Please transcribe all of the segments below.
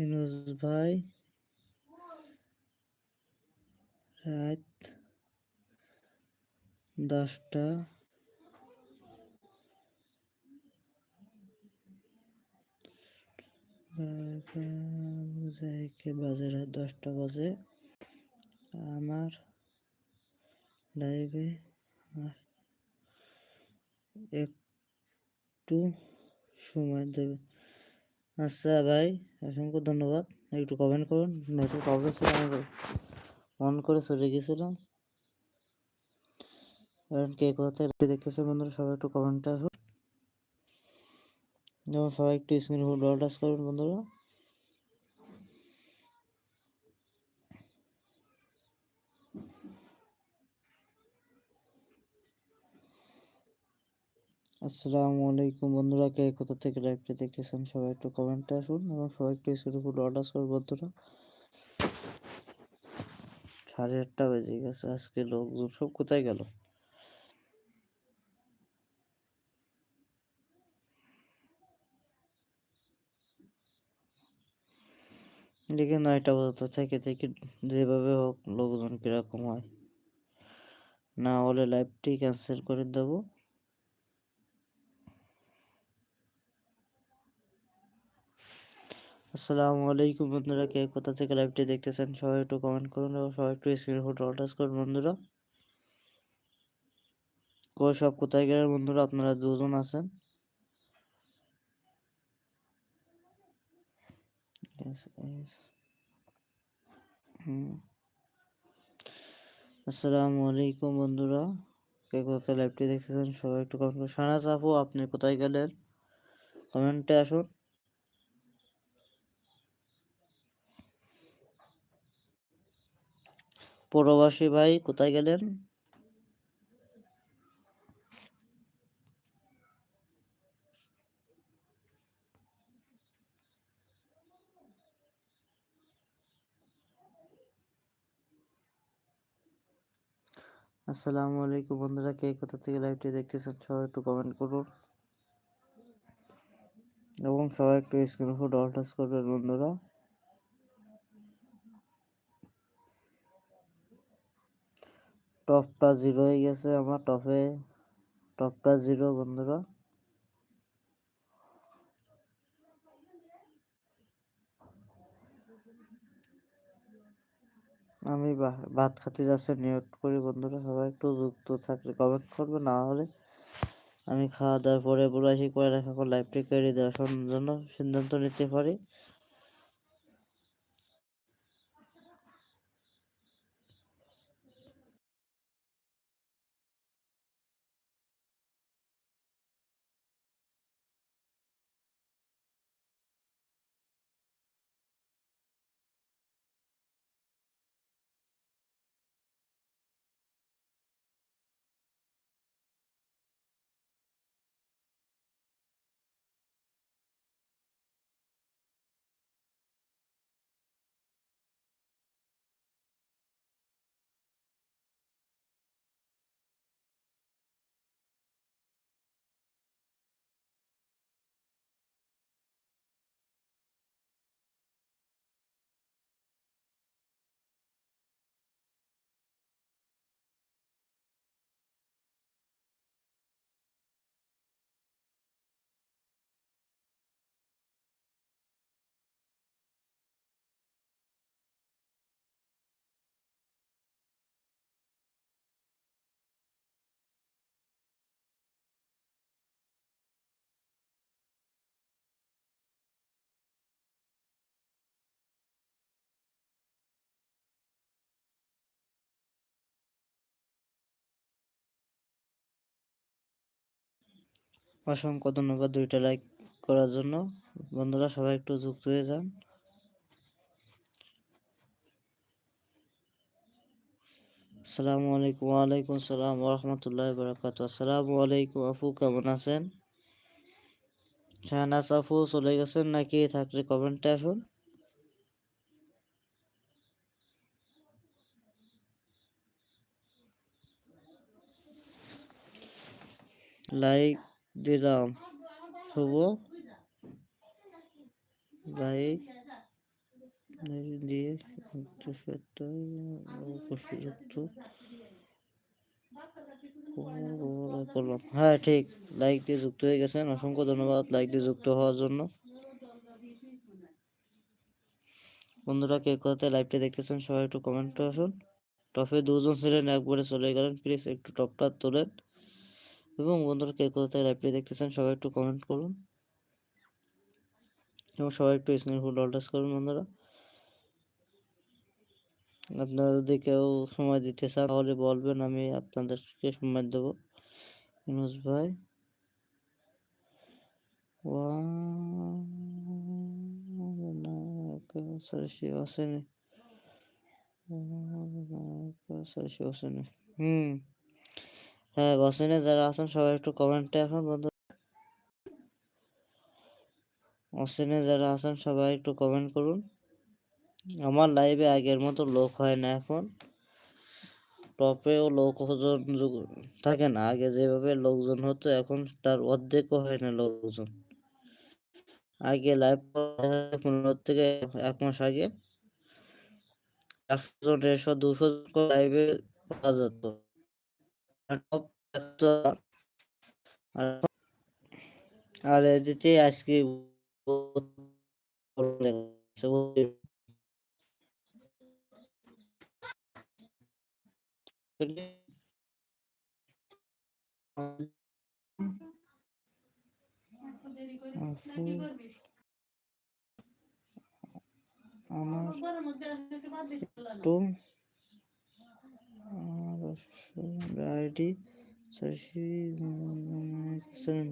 ইনুস ভাই রাত দশটা বাজে রাত দশটা বাজে আমার লাইভে একটু সময় দেবে আচ্ছা ভাই, অসংখ্য ধন্যবাদ। একটু কমেন্ট করুন নেটের প্রবলেম ছিল আমি অন করে চলে গেছিলাম। কারণ কে কোথায় দেখতেছে বন্ধুরা, সবাই একটু কমেন্টটা আসুন যেমন সবাই একটু স্ক্রিন ফুট টাচ করুন বন্ধুরা। আসসালামু আলাইকুম বন্ধুরা, কে কোথা থেকে লাইভটি দেখতেছেন সবাই একটু কমেন্টে আসুন এবং সবাই একটু ফুট টাচ করুন বন্ধুরা। সাড়ে আটটা বেজে গেছে, আজকে লোকজন সব কোথায় গেল? দেখি নয়টা পর্যন্ত থেকে থেকে যেভাবে হোক লোকজন কীরকম হয়। না হলে লাইভটি ক্যান্সেল করে দেব। আসসালামু আলাইকুম বন্ধুরা, কে কোথা থেকে লাইভটি দেখতেছেন? সবাই একটু কমেন্ট করুন এবং সবাই একটু স্ক্রিন টাচ করুন বন্ধুরা। কই সব কোথায় গেলেন বন্ধুরা? আপনারা দুজন আছেন? আসসালামু আলাইকুম বন্ধুরা, কে কোথায় লাইভটি দেখতেছেন? সবাই একটু কমেন্ট করুন। সানাজ আপু, আপনি কোথায় গেলেন? কমেন্টে আসুন। প্রবাসী ভাই কোথায় গেলেন? আসসালামু আলাইকুম বন্ধুরা, কে কোথা থেকে লাইভটি দেখতেছেন সবাই একটু কমেন্ট করুন। এবং সবাই একটু স্ক্রিন ফুট অল টাচ করবেন বন্ধুরা। টপটা জিরো হয়ে গেছে আমার টপে, টপটা জিরো বন্ধুরা। আমি ভাত খাতে যাচ্ছে, নিয়োগ করি বন্ধুরা, সবাই একটু যুক্ত থাকলে কমেন্ট করবে, না হলে আমি খাওয়া দাওয়ার পরে বুড়াশি করে রাখা লাইভটি কেড়ে দেওয়ার জন্য সিদ্ধান্ত নিতে পারি। অসংখ্য ধন্যবাদ দুইটা লাইক করার জন্য। বন্ধুরা, সবাই একটু যুক্ত হয়ে যান। আসসালামু আলাইকুম ওয়ালাইকুম আসসালাম রহমতুল্লাহ বরকাত আসসালামু আলাইকুম, আপু, কেমন আছেন? শাহনাজ আপু, চলে গেছেন নাকি? থাকলে কমেন্টে আসুন। লাইক দিলাম। শুভ লাইক দিয়ে করলাম। হ্যাঁ ঠিক। লাইক দিয়ে যুক্ত হয়ে গেছেন। অসংখ্য ধন্যবাদ লাইক দিয়ে যুক্ত হওয়ার জন্য। বন্ধুরা কে কোথাতে লাইভটা দেখতেছেন, সবাই একটু কমেন্ট আসুন। টপে দুজন ছিলেন, একবারে চলে গেলেন। প্লিজ একটু টপটা তোলেন। এবং বন্ধুরা কে কোথা থেকে লাইভটি দেখতেছেন, সবাই একটু কমেন্ট করুন। এবং সবাই একটু স্ক্রিন ফুল করুন বন্ধুরা। আপনারা যদি কেউ সময় দিতে চান, তাহলে বলবেন, আমি আপনাদেরকে সময় দেব। ইনুস ভাই। হুম। হ্যাঁ বসেনে যারা আছেন, সবাই একটু কমেন্টে এখন বন্ধু অসিনে যারা আছেন, সবাই একটু কমেন্ট করুন। আমার লাইভে আগের মতো লোক হয় না এখন। টপেও লোকজন থাকে না। আগে যেভাবে লোকজন হতো, এখন তার অর্ধেকও হয় না লোকজন। আগে লাইভ পনেরো থেকে এক মাস আগে। একশো জন, দেড়শো, দুশো লাইভে পাওয়া যেত। আর এদিকে আজকে আমার একটু আইডি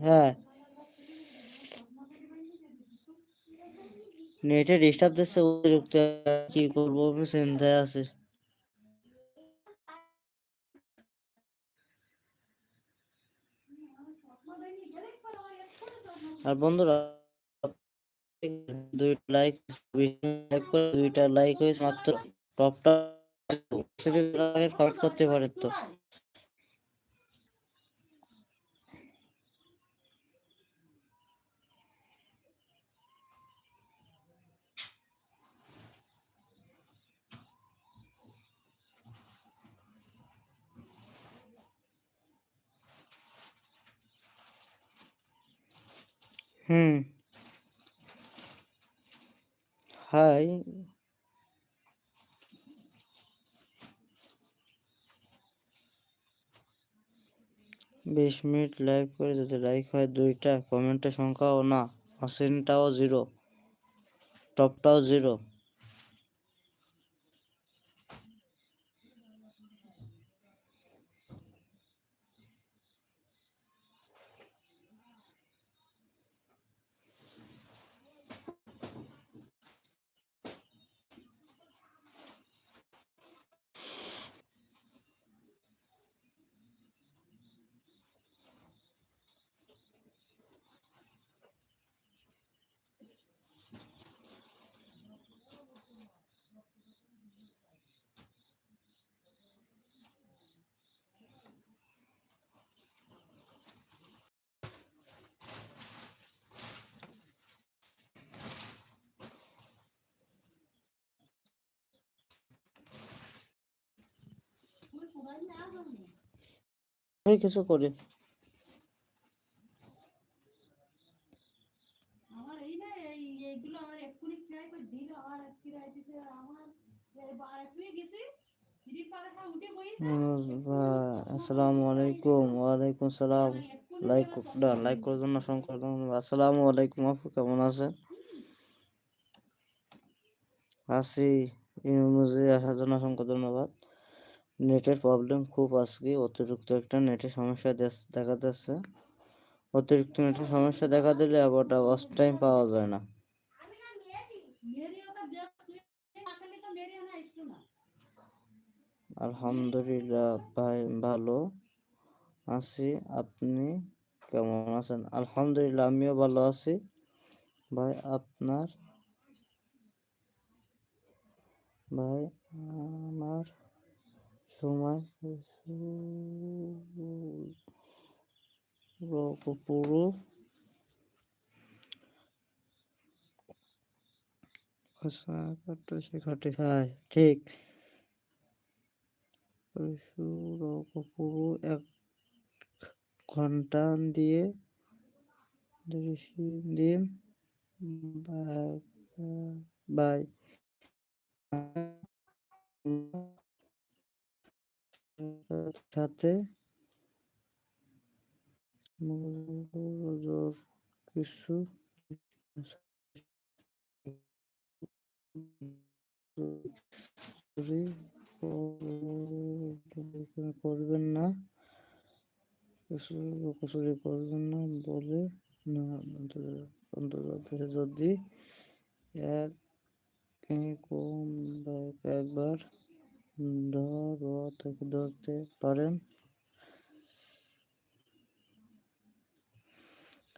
হ্যাঁ নেটে ডিস্টার্ব দিচ্ছে কি করব চিন্তায় আছি আর বন্ধুরা দুইটা লাইক দুইটা লাইক হয়েছে মাত্র টপটা কমেন্ট করতে পারেন তো। হুম। হাই বিশ মিনিট লাইভ করে যদি লাইক হয় দুইটা, কমেন্টের সংখ্যাও না আসেনটাও জিরো টপটাও জিরো আমি কিছু করি আমার এই না এই এইগুলো আমার এক্ষুনি ফ্রাই করে দিল আর ফ্রাই দিতে আমার আর একটু গেছি দিদির পাড়াটা উঠে বইছে আসসালামু আলাইকুম ওয়ালাইকুম সালাম। লাইক লাইক করার জন্য অসংখ্য ধন্যবাদ। আসসালামু আলাইকুম আপু কেমন আছেন? আছি ইমোজি আসার জন্য অসংখ্য ধন্যবাদ। নেটের প্রবলেম খুব আজকে। অতিরিক্ত একটা নেটের সমস্যা দেখা যাচ্ছে। অতিরিক্ত নেটের সমস্যা দেখা দিলে আবার ওয়াচ টাইম পাওয়া যায় না। আলহামদুলিল্লাহ ভাই ভালো আছি। আপনি কেমন আছেন? আলহামদুলিল্লাহ, আমিও ভালো আছি। ভাই, আপনার? ভাই, আমার সময় পুরো। সে খাটে খায় ঠিক। পুরো এক ঘণ্টা দিয়ে দিন বাই। সাথে কিছু করবেন না। কিছু করবেন না বলে না। অন্তত যদি এক কম একবার ধর থেকে ধরতে পারেন?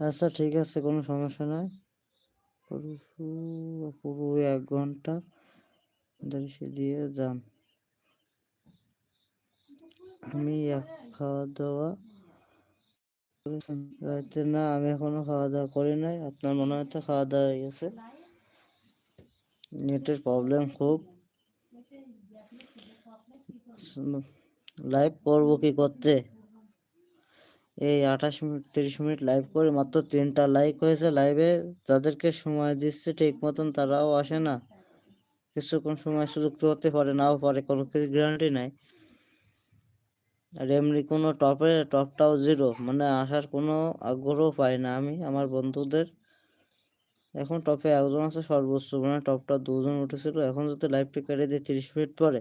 আচ্ছা ঠিক আছে, কোনো সমস্যা নাই। পুরো এক ঘণ্টা। দৃশ্যে দিয়ে যান। আমি এক খাওয়া দাওয়া রাতে না, আমি এখনও খাওয়া দাওয়া করি নাই। আপনার মনে হচ্ছে খাওয়া দাওয়া হয়ে গেছে। নেটের প্রবলেম খুব। লাইভ করব কি করতে? এই আঠাশ মিনিট, তিরিশ মিনিট লাইভ করে, মাত্র তিনটা লাইক হয়েছে লাইভে যাদেরকে সময় দিচ্ছে ঠিক মতন তারাও আসে না। কিছুক্ষণ সময় সুযোগ তো হতে পারে, নাও পারে, কোনো কিছু গ্যারান্টি নাই। আর এমনি কোনো টপে টপটাও জিরো মানে আসার কোনো আগ্রহ পাই না আমি, আমার বন্ধুদের। এখন টপে একজন আছে সর্বোচ্চ মানে টপটা দুজন উঠেছিল। এখন যদি লাইভটি কেটে দিই, তিরিশ মিনিট পরে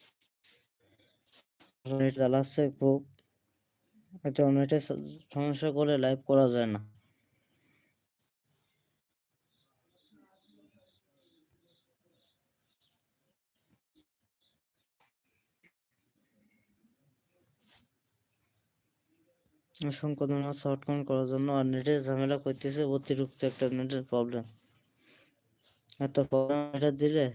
নেট চালাচ্ছে খুব। এতে নেটে সমস্যা করে লাইভ করা যায় না। অসংখ্য করার জন্য। আর নেটের ঝামেলা করতেছে, অতিরিক্ত একটা নেটের প্রবলেম এত প্রবলেম এটা দিলে